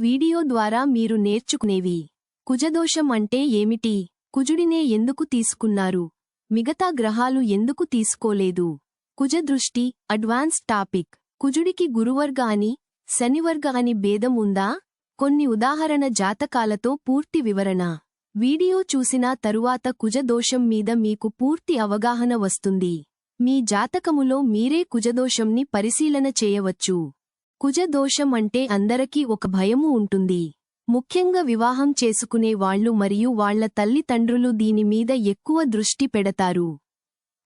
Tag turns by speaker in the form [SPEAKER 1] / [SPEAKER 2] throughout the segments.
[SPEAKER 1] Video ద్వారా మీరు నేర్చుకునేవి. కుజదోషం అంటే ఏమిటి? కుజుడినే ఎందుకు తీసుకున్నారు? మిగతా గ్రహాలు ఎందుకు తీసుకోలేదు? కుజదృష్టి అడ్వాన్స్ టాపిక్. కుజుడికి గురువర్గ అని శనివర్గ అని భేదం ఉందా? కొన్ని ఉదాహరణ జాతకాలతో పూర్తి వివరణ. వీడియో చూసిన తరువాత కుజదోషం మీద మీకు పూర్తి అవగాహన వస్తుంది. మీ జాతకములో మీరే కుజదోషంని పరిశీలన చేయవచ్చు. కుజదోషం అంటే అందరికీ ఒక భయము ఉంటుంది. ముఖ్యంగా వివాహం చేసుకునే వాళ్ళు మరియు వాళ్ళ తల్లిదండ్రులు దీనిమీద ఎక్కువ దృష్టి పెడతారు.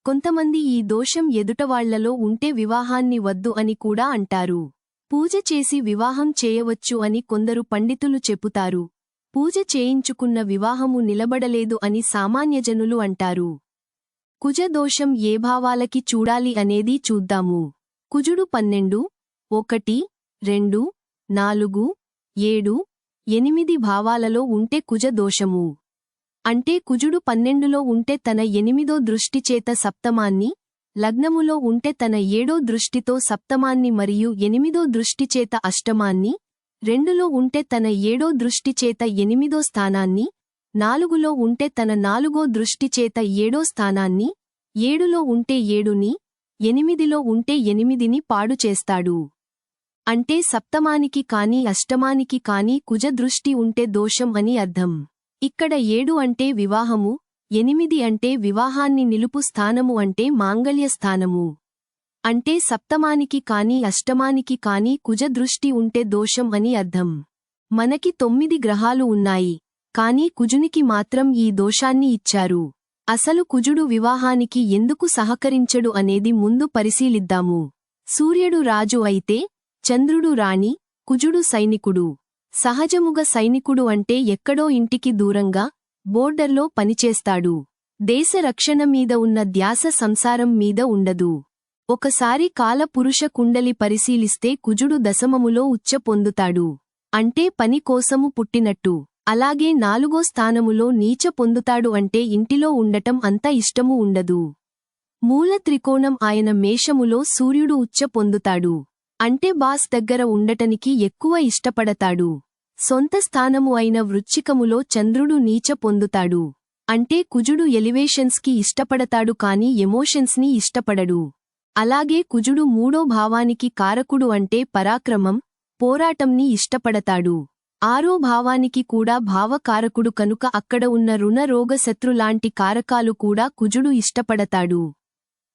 [SPEAKER 1] కొంతమంది ఈ దోషం ఎదుటవాళ్ళలో ఉంటే వివాహాన్ని వద్దు అని కూడా అంటారు. పూజ చేసి వివాహం చేయవచ్చు అని కొందరు పండితులు చెపుతారు. పూజ చేయించుకున్న వివాహము నిలబడలేదు అని సామాన్యజనులు అంటారు. కుజదోషం ఏ భావాలకి చూడాలి అనేది చూద్దాము. కుజుడు పన్నెండు ఒకటి రెండు నాలుగు ఏడు ఎనిమిది భావాలలో ఉంటే కుజదోషము అంటే కుజుడు పన్నెండులో ఉంటే తన ఎనిమిదో దృష్టిచేత సప్తమాన్ని లగ్నములో ఉంటే తన ఏడో దృష్టితో సప్తమాన్ని మరియు ఎనిమిదో దృష్టిచేత అష్టమాన్ని రెండులో ఉంటే తన ఏడో దృష్టిచేత ఎనిమిదో స్థానాన్ని నాలుగులో ఉంటే తన నాలుగో దృష్టిచేత ఏడో స్థానాన్ని ఏడులో ఉంటే ఏడుని ఎనిమిదిలో ఉంటే ఎనిమిదిని పాడు చేస్తాడు. అంటే సప్తమానికి కాని అష్టమానికి కాని కుజదృష్టి ఉంటే దోషం అని అర్థం. ఇక్కడ ఏడు అంటే వివాహము ఎనిమిది అంటే వివాహాన్ని నిలుపు స్థానము అంటే మాంగళ్య స్థానము. అంటే సప్తమానికి కాని అష్టమానికి కాని కుజదృష్టి ఉంటే దోషం అని అర్థం. మనకి తొమ్మిది గ్రహాలు ఉన్నాయి కాని కుజునికి మాత్రం ఈ దోషాన్ని ఇచ్చారు. అసలు కుజుడు వివాహానికి ఎందుకు సహకరించడు అనేది ముందు పరిశీలిద్దాము. సూర్యుడు రాజు అయితే చంద్రుడు రాణి కుజుడు సైనికుడు. సహజముగ సైనికుడు అంటే ఎక్కడో ఇంటికి దూరంగా బోర్డర్లో పనిచేస్తాడు. దేశ రక్షణ మీద ఉన్న ధ్యాస సంసారం మీద ఉండదు. ఒకసారి కాలపురుష కుండలి పరిశీలిస్తే కుజుడు దశమములో ఉచ్చ పొందుతాడు. అంటే పని కోసము పుట్టినట్టు. అలాగే నాలుగో స్థానములో నీచ పొందుతాడు అంటే ఇంటిలో ఉండటం అంత ఇష్టము ఉండదు. మూల త్రికోణం ఆయన మేషములో సూర్యుడు ఉచ్చ పొందుతాడు. అంటే బాస్ దగ్గర ఉండటనికి ఎక్కువ ఇష్టపడతాడు. సొంత స్థానము అయిన వృచ్చికములో చంద్రుడు నీచ పొందుతాడు. అంటే కుజుడు ఎలివేషన్స్కి ఇష్టపడతాడు కాని ఎమోషన్స్ని ఇష్టపడడు. అలాగే కుజుడు మూడో భావానికి కారకుడు అంటే పరాక్రమం పోరాటంని ఇష్టపడతాడు. ఆరో భావానికి కూడా భావకారకుడు కనుక అక్కడ ఉన్న రుణ రోగశత్రులాంటి కారకాలు కూడా కుజుడు ఇష్టపడతాడు.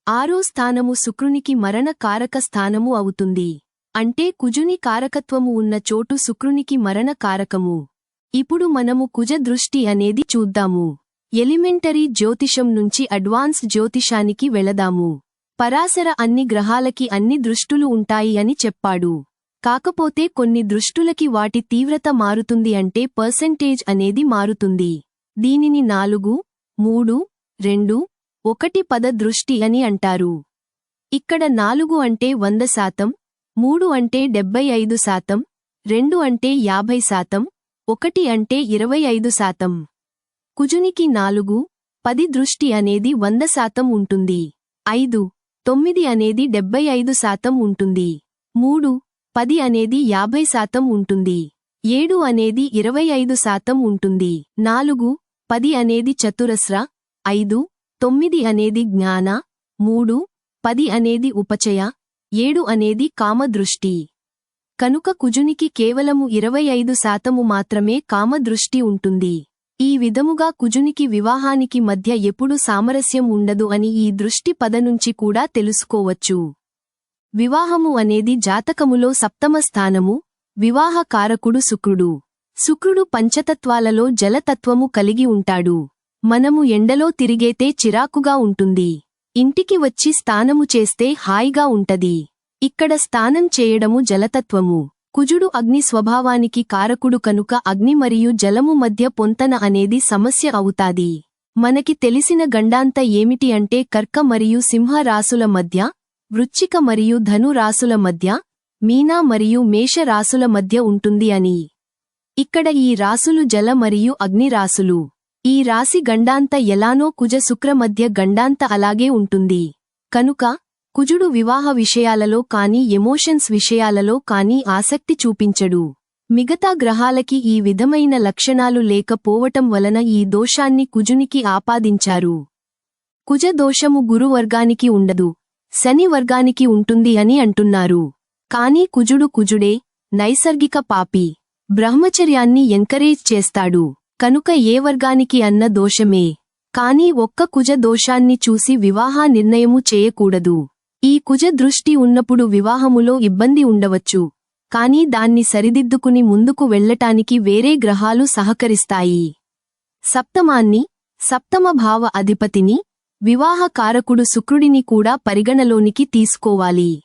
[SPEAKER 1] ఆరో స్థానము శుక్రునికి మరణ కారక స్థానము అవుతుంది. అంటే కుజుని కారకత్వము ఉన్న చోటు శుక్రునికి మరణ కారకము. ఇప్పుడు మనము కుజ దృష్టి అనేది చూద్దాము. ఎలిమెంటరీ జ్యోతిషం నుంచి అడ్వాన్స్ జ్యోతిషానికి వెళదాము. పరాశర అన్ని గ్రహాలకి అన్ని దృష్టులు ఉంటాయి అని చెప్పాడు. కాకపోతే కొన్ని దృష్టులకి వాటి తీవ్రత మారుతుంది అంటే పర్సెంటేజ్ అనేది మారుతుంది. దీనిని నాలుగు మూడు రెండు ఒకటి పద దృష్టి అని అంటారు. ఇక్కడ నాలుగు అంటే వంద శాతం మూడు అంటే డెబ్బై ఐదు శాతం రెండు అంటే యాభై శాతం ఒకటి అంటే ఇరవై ఐదు శాతం. కుజునికి నాలుగు పది దృష్టి అనేది వంద శాతం ఉంటుంది. ఐదు తొమ్మిది అనేది డెబ్బై ఐదు శాతం ఉంటుంది. మూడు పది అనేది యాభై శాతం ఉంటుంది. ఏడు అనేది ఇరవై ఐదు శాతం ఉంటుంది. నాలుగు పది అనేది చతురస్ర ఐదు తొమ్మిది అనేది జ్ఞాన మూడు పది అనేది ఉపచయ ఏడు అనేది కామదృష్టి. కనుక కుజునికి కేవలము ఇరవై ఐదు శాతము మాత్రమే కామదృష్టి ఉంటుంది. ఈ విధముగా కుజునికి వివాహానికి మధ్య ఎప్పుడు సామరస్యం ఉండదు అని ఈ దృష్టి పద నుంచి కూడా తెలుసుకోవచ్చు. వివాహము అనేది జాతకములో సప్తమ స్థానము వివాహకారకుడు శుక్రుడు. శుక్రుడు పంచతత్వాలలో జలతత్వము కలిగి ఉంటాడు. మనము ఎండలో తిరిగేతే చిరాకుగా ఉంటుంది. ఇంటికి వచ్చి స్థానము చేస్తే హాయిగా ఉంటది. ఇక్కడ స్థానం చేయడము జలతత్వము. కుజుడు అగ్ని స్వభావానికి కారకుడు కనుక అగ్ని మరియు జలము మధ్య పొంతన అనేది సమస్య అవుతాది. మనకి తెలిసిన గండాంత ఏమిటి అంటే కర్క మరియు సింహ రాసుల మధ్య వృచ్చిక మరియు ధను రాసుల మధ్య మీనా మరియు మేష రాసుల మధ్య ఉంటుంది అని. ఇక్కడ ఈ రాసులు జల మరియు అగ్ని రాసులు. ఈ రాశి గండాంత ఎలానో కుజ శుక్ర మధ్య గండాంత అలాగే ఉంటుంది. కనుక కుజుడు వివాహ విషయాలలో కాని ఎమోషన్స్ విషయాలలో కాని ఆసక్తి చూపించడు. మిగతా గ్రహాలకి ఈ విధమైన లక్షణాలు లేకపోవటం వలన ఈ దోషాన్ని కుజునికి ఆపాదించారు. కుజ దోషము గురువర్గానికి ఉండదు శని వర్గానికి ఉంటుంది అని అంటున్నారు. కానీ కుజుడు కుజుడే నైసర్గిక పాపి బ్రహ్మచర్యాన్ని ఎంకరేజ్ చేస్తాడు. కనుక ఏ వర్గానికి అన్న దోషమే. కాని ఒక్క కుజ దోషాన్ని చూసి వివాహ నిర్ణయము చేయకూడదు. ఈ కుజ దృష్టి ఉన్నప్పుడు వివాహములో ఇబ్బంది ఉండవచ్చు. కానీ దాన్ని సరిదిద్దుకుని ముందుకు వెళ్ళటానికి వేరే గ్రహాలు సహకరిస్తాయి. సప్తమాన్ని సప్తమ భావ అధిపతిని వివాహ కారకుడు శుక్రుడిని కూడా పరిగణలోనికి తీసుకోవాలి.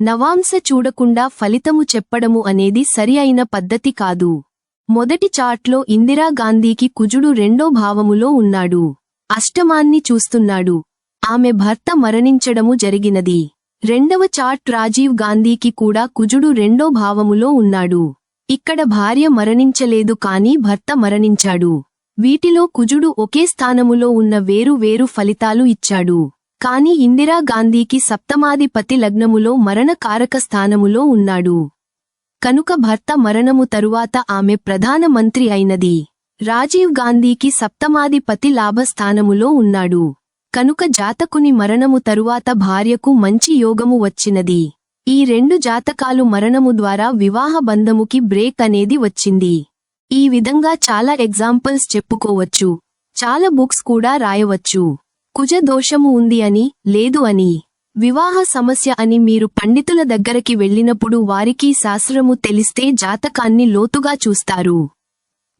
[SPEAKER 1] నవాంశ చూడకుండా ఫలితము చెప్పడము అనేది సరి అయిన పద్ధతి కాదు. మొదటి చాట్లో ఇందిరాగాంధీకి కుజుడు రెండో భావములో ఉన్నాడు. అష్టమాన్ని చూస్తున్నాడు. ఆమె భర్త మరణించడము జరిగినది. రెండవ చాట్ రాజీవ్ గాంధీకి కూడా కుజుడు రెండో భావములో ఉన్నాడు. ఇక్కడ భార్య మరణించలేదు కాని భర్త మరణించాడు. వీటిలో కుజుడు ఒకే స్థానములో ఉన్న వేరు వేరు ఫలితాలు ఇచ్చాడు. కాని ఇందిరాగాంధీకి సప్తమాధిపతి లగ్నములో మరణకారక స్థానములో ఉన్నాడు. కనుక భర్త మరణము తరువాత ఆమె ప్రధాన మంత్రి అయినది. రాజీవ్ గాంధీకి సప్తమాధిపతి లాభస్థానములో ఉన్నాడు. కనుక జాతకుని మరణము తరువాత భార్యకు మంచి యోగము వచ్చినది. ఈ రెండు జాతకాలు మరణము ద్వారా వివాహ బంధముకి బ్రేక్ అనేది వచ్చింది. ఈ విధంగా చాలా ఎగ్జాంపుల్స్ చెప్పుకోవచ్చు. చాలా బుక్స్ కూడా రాయవచ్చు. కుజ దోషము ఉంది అని లేదు అని. వివాహ సమస్య అని మీరు పండితుల దగ్గరకి వెళ్ళినప్పుడు వారికి శాస్త్రము తెలిస్తే జాతకాన్ని లోతుగా చూస్తారు.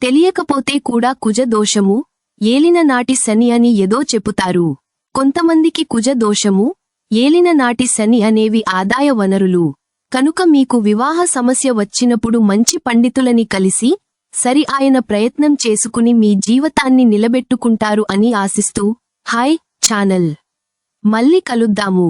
[SPEAKER 1] తెలియకపోతే కూడా కుజదోషము ఏలిన నాటి శని అని ఏదో చెపుతారు. కొంతమందికి కుజ దోషము ఏలిన నాటి శని అనేవి ఆదాయ వనరులు. కనుక మీకు వివాహ సమస్య వచ్చినప్పుడు మంచి పండితులని కలిసి సరి ఆయన ప్రయత్నం చేసుకుని మీ జీవితాన్ని నిలబెట్టుకుంటారు అని ఆశిస్తూ హాయ్ ఛానల్. మళ్ళీ కలుద్దాము.